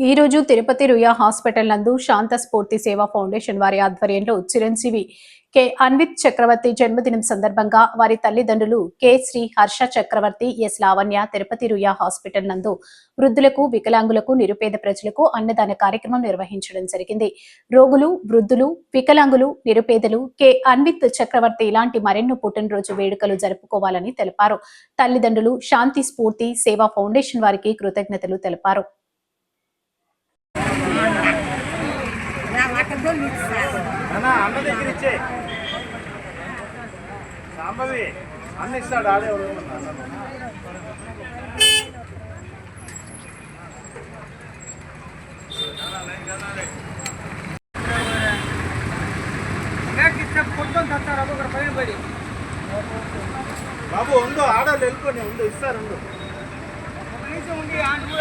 ఈ రోజు తిరుపతి రుయా హాస్పిటల్ నందు శాంత స్ఫూర్తి సేవా ఫౌండేషన్ వారి ఆధ్వర్యంలో చిరంజీవి కె. అన్విత్ చక్రవర్తి జన్మదినం సందర్భంగా వారి తల్లిదండ్రులు K. Sri Harsha Chakravarthi S. Lavanya Tirupati Ruia hospital నందు వృద్ధులకు వికలాంగులకు నిరుపేద ప్రజలకు అన్నదాన కార్యక్రమం నిర్వహించడం జరిగింది. రోగులు వృద్ధులు వికలాంగులు నిరుపేదలు కె. అన్విత్ చక్రవర్తి ఇలాంటి మరెన్నో పుట్టినరోజు వేడుకలు జరుపుకోవాలని తెలిపారు. తల్లిదండ్రులు శాంతి స్ఫూర్తి సేవా ఫౌండేషన్ వారికి కృతజ్ఞతలు తెలిపారు. అన్న అన్న దగ్గర ఇచ్చే. సాంబవి అన్న ఇస్తాడు ఆడేవాడు బాబు ఉండు ఆడవాళ్ళు వెళ్ళిపోయి ఉండు ఇస్తారు ఉండు. ఉండి ఉండవా